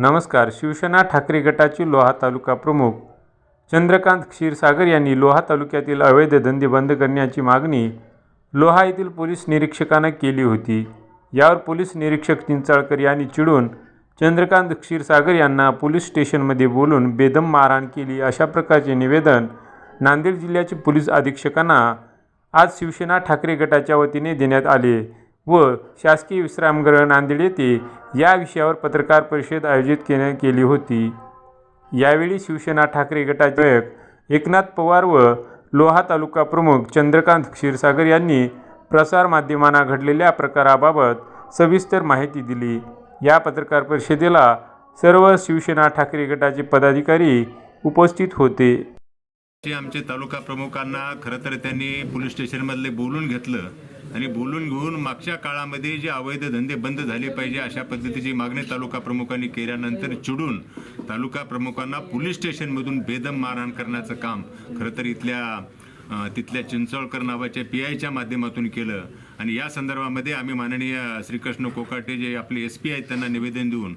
नमस्कार शिवसेना ठाकरे गटाचे लोहा तालुका प्रमुख चंद्रकांत क्षीरसागर यांनी लोहा तालुक्यातील अवैध धंदे बंद करण्याची मागणी लोहा येथील पोलीस निरीक्षकांना केली होती. यावर पोलीस निरीक्षक चिंचाळकर यांनी चिडून चंद्रकांत क्षीरसागर यांना पोलीस स्टेशनमध्ये बोलून बेदम मारहाण केली. अशा प्रकारचे निवेदन नांदेड जिल्ह्याचे पोलीस अधीक्षकांना आज शिवसेना ठाकरे गटाच्या वतीने देण्यात आले व शासकीय विश्रामगृह नांदेड येथे या विषयावर पत्रकार परिषद आयोजित केल्या केली होती. यावेळी शिवसेना ठाकरे गटाचे नायक एकनाथ पवार व लोहा तालुका प्रमुख चंद्रकांत क्षीरसागर यांनी प्रसारमाध्यमांना घडलेल्या प्रकाराबाबत सविस्तर माहिती दिली. या पत्रकार परिषदेला सर्व शिवसेना ठाकरे गटाचे पदाधिकारी उपस्थित होते. आमचे तालुका प्रमुखांना खरं तर त्यांनी पोलीस स्टेशनमधले बोलून घेतलं आणि बोलून घेऊन मागच्या काळामध्ये जे अवैध धंदे बंद झाले पाहिजे अशा पद्धतीची मागणी तालुका प्रमुखांनी केल्यानंतर चिडून तालुका प्रमुखांना पोलीस स्टेशनमधून बेदम मारहाण करण्याचं काम खरं तर इथल्या तिथल्या चिंचोळकर नावाच्या पी आयच्या माध्यमातून केलं. आणि या संदर्भामध्ये आम्ही माननीय श्रीकृष्ण कोकाटे जे आपले एस पी आहेत त्यांना निवेदन देऊन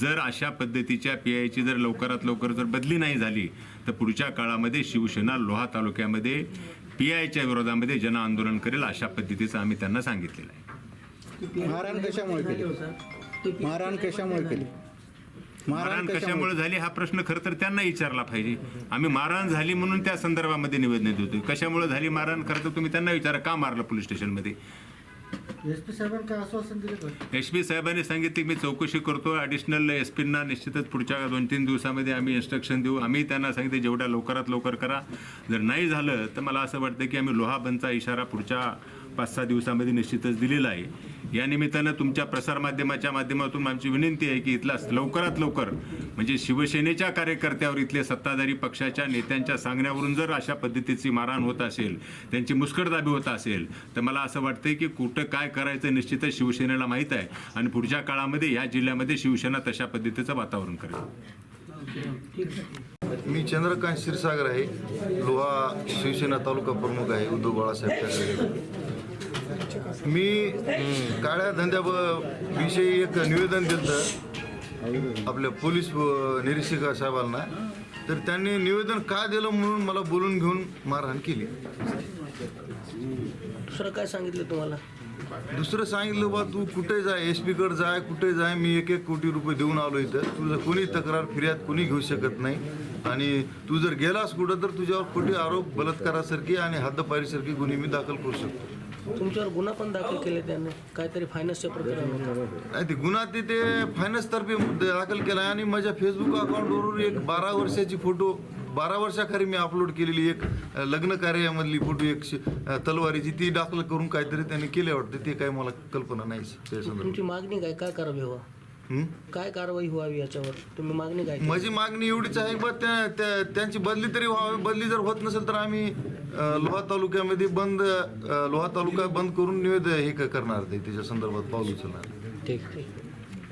जर अशा पद्धतीच्या पी आयची जर लवकरात लवकर जर बदली नाही झाली तर पुढच्या काळामध्ये शिवसेना लोहा तालुक्यामध्ये पी आयच्या विरोधामध्ये जन आंदोलन करेल अशा पद्धतीचं आम्ही त्यांना सांगितलेलं आहे. मारहाण कशामुळे केली? मारहाण कशामुळे केली? मारहाण कशामुळे झाली हा प्रश्न खरं तर त्यांना विचारला पाहिजे. आम्ही मारहाण झाली म्हणून त्या संदर्भामध्ये निवेदन देतो कशामुळे झाली मारहाण खरं तर तुम्ही त्यांना विचारा का मारलं पोलीस स्टेशनमध्ये? एस पी साहेबांनी काय आश्वासन दिलं का? एस पी साहेबांनी सांगितले मी चौकशी करतो ॲडिशनल एस पींना निश्चितच पुढच्या दोन तीन दिवसामध्ये आम्ही इन्स्ट्रक्शन देऊ. आम्ही त्यांना सांगितले जेवढ्या लवकरात लवकर करा. जर नाही झालं तर मला असं वाटतं की आम्ही लोहा बंदचा इशारा पुढच्या पाच सहा दिवसामध्ये निश्चितच दिलेला आहे. या निमित्तानं तुमच्या प्रसारमाध्यमाच्या माध्यमातून आमची विनंती आहे की इथला लवकरात लवकर म्हणजे शिवसेनेच्या कार्यकर्त्यावर इथले सत्ताधारी पक्षाच्या नेत्यांच्या सांगण्यावरून जर अशा पद्धतीची मारहाण होत असेल त्यांची मुस्कटदाबी होत असेल तर मला असं वाटतंय की कुठं काय करायचं निश्चितच शिवसेनेला माहीत आहे आणि पुढच्या काळामध्ये या जिल्ह्यामध्ये शिवसेना तशा पद्धतीचं वातावरण करेल. मी चंद्रकांत क्षीरसागर आहे. लोहा शिवसेना तालुका प्रमुख आहे. उद्धव बाळासाहेब ठाकरे. मी काळ्या धंद्या विषयी एक निवेदन दिलं आपल्या पोलीस निरीक्षक साहेबांना. तर त्यांनी निवेदन का दिलं म्हणून मला बोलून घेऊन मारहाण केली. दुसरं काय सांगितलं तुम्हाला? दुसरं सांगितलं बा तू कुठे जाय एस पीकडे जाय कुठे जाय मी एक एक कोटी रुपये देऊन आलो इथं. तुझं कोणी तक्रार फिर्याद कोणी घेऊ शकत नाही. आणि तू जर गेलास कुठं तर तुझ्यावर खोटे आरोप बलात्कारासारखी आणि हद्दपारीसारखी गुन्हे मी दाखल करू शकतो. तुमच्यावर गुन्हा पण दाखल केले त्याने काहीतरी फायनान्सच्या प्रकरण होतं. नाही ते गुन्हा ते ते फायनान्स तर्फे दाखल केला आणि माझ्या फेसबुक अकाउंटवरून एक बारा वर्षाची फोटो बारा वर्षाखाली मी अपलोड केलेली एक लग्न कार्यामधली फोटो एक तलवारीची ती दाखल करून काहीतरी त्यांनी केले वाटतं ते काही मला कल्पना नाही त्या संदर्भात तुमची मागणी काय काय कारवाई व्हावा हं? काय कारवाई व्हावी याच्यावर? तुम्ही मागणी काय? माझी मागणी एवढीच आहे बा त्या त्या- त्यांची बदली तरी व्हावी. बदली जर होत नसेल तर आम्ही अ, लोहा तालुक्यामध्ये बंद अ, लोहा तालुका बंद करून निवेदन हे क- करणार ते त्याच्या संदर्भात पाऊल उचलणार. ठीक ठीक